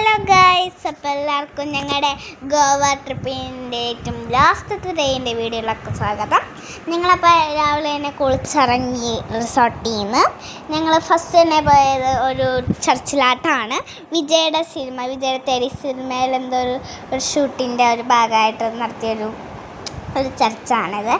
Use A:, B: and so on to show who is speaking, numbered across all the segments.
A: Hello guys അപ്പോൾ എല്ലാവർക്കും ഞങ്ങളുടെ ഗോവ ട്രിപ്പിന്റെ ഏറ്റവും ലാസ്റ്റ് ഡേയിന്റെ വീഡിയോയിലൊക്കെ സ്വാഗതം. ഞങ്ങളപ്പോൾ രാവിലെ തന്നെ കുളിച്ചിറങ്ങി റിസോർട്ടിൽ നിന്ന് ഞങ്ങൾ ഫസ്റ്റ് തന്നെ പോയത് ഒരു ചർച്ചിലാട്ടാണ് വിജയുടെ സിനിമ വിജയുടെ തെരി സിനിമയിൽ എന്തോ ഒരു ഷൂട്ടിന്റെ ഒരു ഭാഗമായിട്ട് നടത്തിയൊരു ഒരു ചർച്ചാണിത്.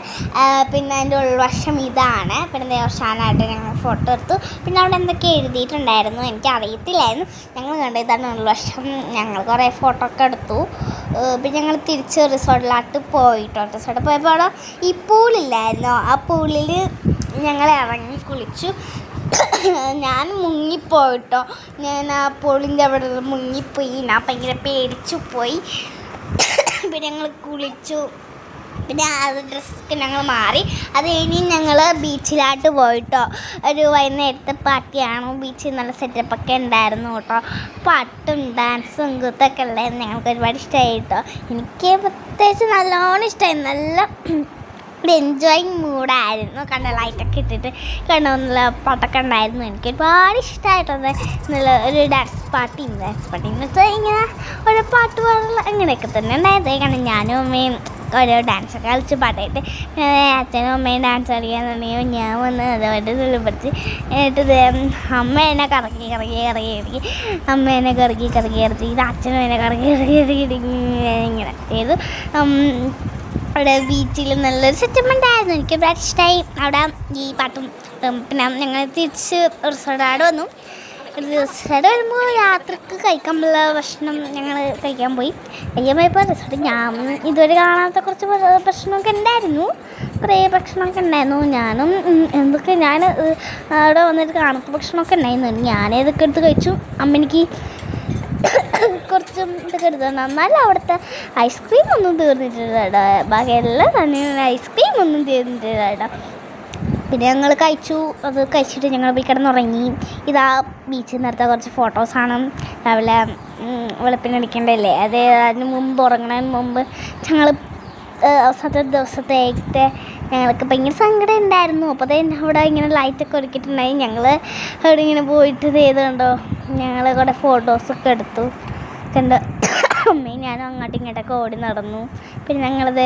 A: പിന്നെ അതിന്റെ ഉൾവശം ഇതാണ്. പിന്നെ ദേവസ്ഥാനമായിട്ട് ഞങ്ങൾ ഫോട്ടോ എടുത്തു. പിന്നെ അവിടെ എന്തൊക്കെ എഴുതിയിട്ടുണ്ടായിരുന്നു എനിക്ക് അറിയത്തില്ലായിരുന്നു ഞങ്ങൾ കണ്ട ഇതാണ് ഉൾവശം. ഞങ്ങൾ കുറേ ഫോട്ടോ ഒക്കെ എടുത്തു. പിന്നെ ഞങ്ങൾ തിരിച്ച് റിസോർട്ടിലോട്ട് പോയിട്ടോ. റിസോർട്ടിൽ പോയപ്പോൾ അവിടെ ഈ പൂളില്ലായിരുന്നോ? ആ പൂളിൽ ഞങ്ങൾ ഇറങ്ങി കുളിച്ചു. ഞാൻ മുങ്ങിപ്പോയിട്ടോ. ഞാൻ ആ പൂളിന്റെ അവിടെ മുങ്ങിപ്പോയി. ഞാൻ ഭയങ്കര പേടിച്ചു പോയി. പിന്നെ ഞങ്ങൾ കുളിച്ചു. പിന്നെ അത് ഡ്രസ്സൊക്കെ ഞങ്ങൾ മാറി. അത് കഴിഞ്ഞ് ഞങ്ങൾ ബീച്ചിലായിട്ട് പോയിട്ടോ. ഒരു വൈകുന്നേരത്തെ പാർട്ടിയാണ്? ബീച്ചിൽ നല്ല സെറ്റപ്പൊക്കെ ഉണ്ടായിരുന്നു കേട്ടോ. പാട്ടും ഡാൻസും കുത്തൊക്കെ ഉള്ളതെന്ന് ഞങ്ങൾക്ക് ഒരുപാട് ഇഷ്ടമായി കേട്ടോ എനിക്ക് പ്രത്യേകിച്ച് നല്ലോണം ഇഷ്ടമായി നല്ല ഒരു എൻജോയിങ് മൂഡായിരുന്നു കണ്ട ലൈറ്റൊക്കെ ഇട്ടിട്ട് കണ്ടോ നല്ല പാട്ടൊക്കെ ഉണ്ടായിരുന്നു. എനിക്ക് ഒരുപാട് ഇഷ്ടമായിട്ടത് നല്ല ഒരു ഡാൻസ് പാർട്ടി ഡാൻസ് പാർട്ടി എന്ന് വെച്ചാൽ ഇങ്ങനെ ഓരോ പാട്ട് പാടുള്ള അങ്ങനെയൊക്കെ തന്നെ ഉണ്ടായത്. കാരണം ഞാനും അമ്മയും ഓരോ ഡാൻസ് കളിച്ച് പാട്ടായിട്ട് അച്ഛനും അമ്മയും ഡാൻസ് കളിക്കാൻ തുടങ്ങിയപ്പോൾ ഞാൻ വന്ന് അതുമായിട്ട് നിലപ്പെടുത്തി എന്നിട്ട് അമ്മ എന്നെ കറക്കി കറക്കി കറക്കി കറക്കി. അമ്മ എന്നെ കറക്കി കറക്കി കറക്കി. ഇത് അച്ഛനും എന്നെ കറക്കി കറക്കി കറക്കി ഇങ്ങനെ ചെയ്തു. അവിടെ ബീച്ചിൽ നല്ലൊരു സെറ്റപ്പ് ഉണ്ടായിരുന്നു എനിക്ക് ഒരുപാട് ഇഷ്ടമായി അവിടെ ഈ പാട്ടും പിന്നെ ഞങ്ങൾ തിരിച്ച് റിസോർട്ടാട് വന്നു. റിസോർട്ട് വരുമ്പോൾ രാത്രിക്ക് കഴിക്കാനുള്ള ഭക്ഷണം ഞങ്ങൾ കഴിക്കാൻ പോയി. കഴിക്കാൻ പോയപ്പോൾ റിസോർട്ട് ഞാൻ ഇതുവരെ കാണാത്ത കുറച്ച് ഭക്ഷണമൊക്കെ ഉണ്ടായിരുന്നു. കുറേ ഭക്ഷണമൊക്കെ ഉണ്ടായിരുന്നു. ഞാനും എന്തൊക്കെ ഞാൻ അവിടെ വന്നിട്ട് കാണാത്ത ഭക്ഷണമൊക്കെ ഉണ്ടായിരുന്നു. ഞാൻ ഇതൊക്കെ എടുത്ത് കഴിച്ചു. അമ്മനിക്ക് കുറച്ചും ഇതൊക്കെ എടുത്തു എന്നാലും അവിടുത്തെ ഐസ്ക്രീം ഒന്നും തീർന്നിട്ടില്ല ബാക്കി എല്ലാ സാധനങ്ങളും ഐസ്ക്രീം ഒന്നും തീർന്നിട്ടില്ല പിന്നെ ഞങ്ങൾ കഴിച്ചു. അത് കഴിച്ചിട്ട് ഞങ്ങൾ പോയി കിടന്നുറങ്ങി. ഇതാ ബീച്ചിൽ നിന്ന് എടുത്ത കുറച്ച് ഫോട്ടോസാണ് രാവിലെ ഉം, വെളുപ്പിന് അടിക്കേണ്ടതല്ലേ അത് അതിന് മുമ്പ് ഉറങ്ങണതിന് മുമ്പ് ഞങ്ങൾ അവസാനത്തെ ദിവസത്തേക്കത്തെ ഞങ്ങൾക്ക് ഭയങ്കര സങ്കടം ഉണ്ടായിരുന്നു. അപ്പോൾ അതേ അവിടെ ഇങ്ങനെ ലൈറ്റൊക്കെ ഒരുക്കിയിട്ടുണ്ടായി. ഞങ്ങൾ അവിടെ ഇങ്ങനെ പോയിട്ട് ചെയ്തുകൊണ്ടോ ഞങ്ങൾ കുറേ ഫോട്ടോസൊക്കെ എടുത്തു. കണ്ട്. അമ്മയും ഞാനും അങ്ങോട്ടും ഇങ്ങോട്ടൊക്കെ ഓടി നടന്നു. പിന്നെ ഞങ്ങളത്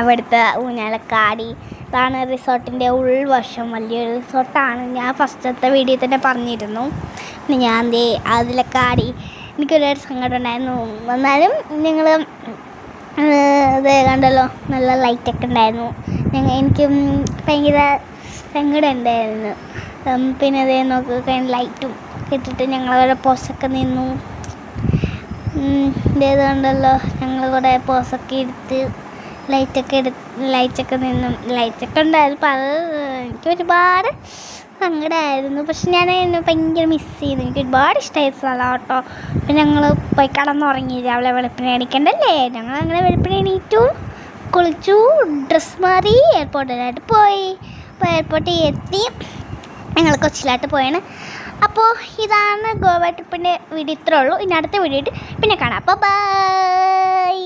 A: അവിടുത്തെ ഊഞ്ഞാലക്കാടി ഇതാണ് റിസോർട്ടിന്റെ ഉൾവശം വലിയൊരു റിസോർട്ടാണ്. ഞാൻ ഫസ്റ്റത്തെ വീഡിയോ തന്നെ പറഞ്ഞിരുന്നു. ഞാൻ ദേ ആടി. എനിക്കൊരുപാട് സങ്കടം ഉണ്ടായിരുന്നു. എന്നാലും ഞങ്ങൾ ഇത് കണ്ടല്ലോ നല്ല ലൈറ്റൊക്കെ ഉണ്ടായിരുന്നു. ഞങ്ങൾ എനിക്ക് ഭയങ്കര സങ്കടം ഉണ്ടായിരുന്നു. പിന്നെ അതേ നോക്കുക ലൈറ്റും ഇട്ടിട്ട് ഞങ്ങൾ അവിടെ പോസൊക്കെ നിന്നു. ഇതേതുണ്ടല്ലോ ഞങ്ങൾ കുറേ പോസൊക്കെ എടുത്ത്. ലൈറ്റൊക്കെ എടു ലൈറ്റൊക്കെ നിന്നും ലൈറ്റൊക്കെ ഉണ്ടായിരുന്നു. പല എനിക്ക് ഒരുപാട് സങ്കടമായിരുന്നു പക്ഷെ ഞാൻ എന്നെ ഭയങ്കര മിസ് ചെയ്യുന്നു. എനിക്ക് ഒരുപാട് ഇഷ്ടമായി സ്ഥലം കേട്ടോ. പിന്നെ ഞങ്ങൾ പോയി കടന്നുറങ്ങി. രാവിലെ വെളുപ്പിനെ എണീക്കണ്ടല്ലേ? ഞങ്ങൾ അങ്ങനെ വെളുപ്പിനെ എണീറ്റു. കുളിച്ചു. ഡ്രസ്സ് മാറി. എയർപോർട്ടിലായിട്ട് പോയി. അപ്പോൾ എയർപോർട്ടിൽ എത്തി. ഞങ്ങൾ കൊച്ചിയിലായിട്ട് പോയാണ്. അപ്പോൾ ഇതാണ് ഗോവ ട്രിപ്പിന്റെ വീഡിയോ ഇത്രേ ഉള്ളൂ. ഇനി അടുത്ത വീഡിയോ പിന്നെ കാണാം. അപ്പോൾ ബൈ